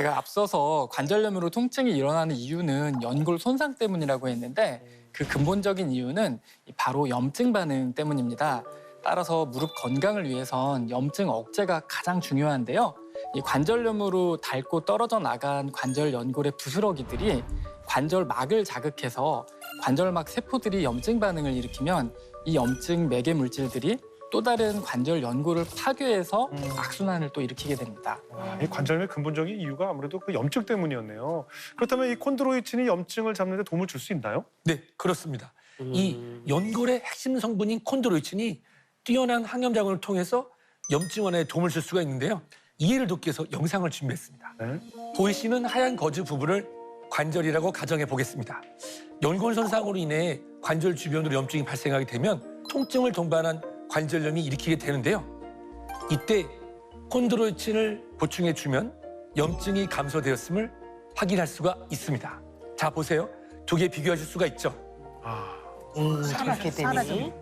제가 앞서서 관절염으로 통증이 일어나는 이유는 연골 손상 때문이라고 했는데 그 근본적인 이유는 바로 염증 반응 때문입니다. 따라서 무릎 건강을 위해선 염증 억제가 가장 중요한데요. 이 관절염으로 닳고 떨어져 나간 관절 연골의 부스러기들이 관절막을 자극해서 관절막 세포들이 염증 반응을 일으키면 이 염증 매개 물질들이 또 다른 관절 연골을 파괴해서 음. 악순환을 또 일으키게 됩니다. 아, 이 관절염의 근본적인 이유가 아무래도 그 염증 때문이었네요. 그렇다면 이 콘드로이친이 염증을 잡는 데 도움을 줄 수 있나요? 네, 그렇습니다. 이 연골의 핵심 성분인 콘드로이친이 뛰어난 항염 작용을 통해서 염증 완화에 도움을 줄 수가 있는데요. 이해를 돕기 위해서 영상을 준비했습니다. 네. 보이시는 하얀 거즈 부분을 관절이라고 가정해 보겠습니다. 연골 손상으로 인해 관절 주변으로 염증이 발생하게 되면 통증을 동반한 관절염이 일으키게 되는데요. 이때 콘드로이친을 보충해 주면 염증이 감소되었음을 확인할 수가 있습니다. 자 보세요. 두 개 비교하실 수가 있죠. 아, 사라게 되니.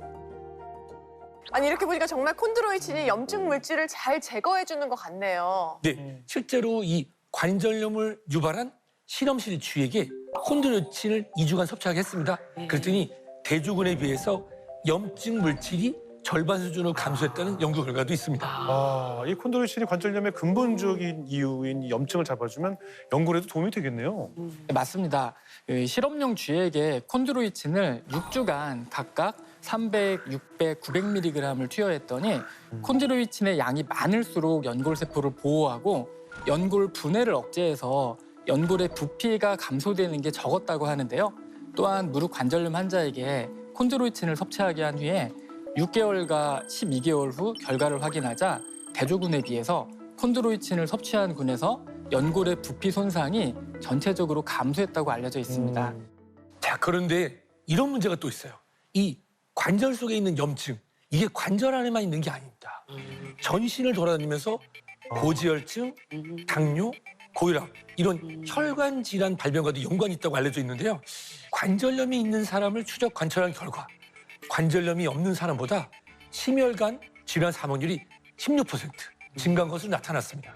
아니 이렇게 보니까 정말 콘드로이친이 염증 물질을 잘 제거해 주는 것 같네요. 네, 실제로 이 관절염을 유발한 실험실 주에게 콘드로이친을 2주간 섭취하게 했습니다. 그랬더니 대조군에 비해서 염증 물질이 절반 수준으로 감소했다는 연구 결과도 있습니다. 아, 이 콘드로이친이 관절염의 근본적인 이유인 이 염증을 잡아주면 연골에도 도움이 되겠네요. 네, 맞습니다. 그 실험용 쥐에게 콘드로이친을 6주간 각각 300, 600, 900mg을 투여했더니 콘드로이친의 양이 많을수록 연골 세포를 보호하고 연골 분해를 억제해서 연골의 부피가 감소되는 게 적었다고 하는데요. 또한 무릎 관절염 환자에게 콘드로이친을 섭취하게 한 후에 6개월과 12개월 후 결과를 확인하자 대조군에 비해서 콘드로이친을 섭취한 군에서 연골의 부피 손상이 전체적으로 감소했다고 알려져 있습니다. 음. 자, 그런데 이런 문제가 또 있어요. 이 관절 속에 있는 염증, 이게 관절 안에만 있는 게 아닙니다. 전신을 돌아다니면서 고지혈증, 당뇨, 고혈압 이런 혈관 질환 발병과도 연관이 있다고 알려져 있는데요. 관절염이 있는 사람을 추적 관찰한 결과 관절염이 없는 사람보다 심혈관 질환 사망률이 16% 증가한 것으로 나타났습니다.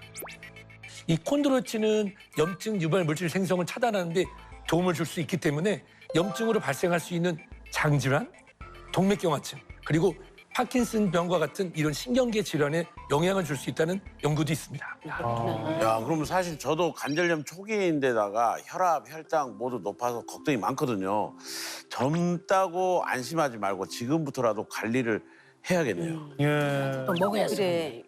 이 콘드로이친은 염증 유발 물질 생성을 차단하는데 도움을 줄 수 있기 때문에 염증으로 발생할 수 있는 장질환, 동맥경화증 그리고 파킨슨 병과 같은 이런 신경계 질환에 영향을 줄 수 있다는 연구도 있습니다. 아, 야, 그러면 사실 저도 관절염 초기인데다가 혈압, 혈당 모두 높아서 걱정이 많거든요. 젊다고 안심하지 말고 지금부터라도 관리를 해야겠네요. 예. 또 먹어야지. 그래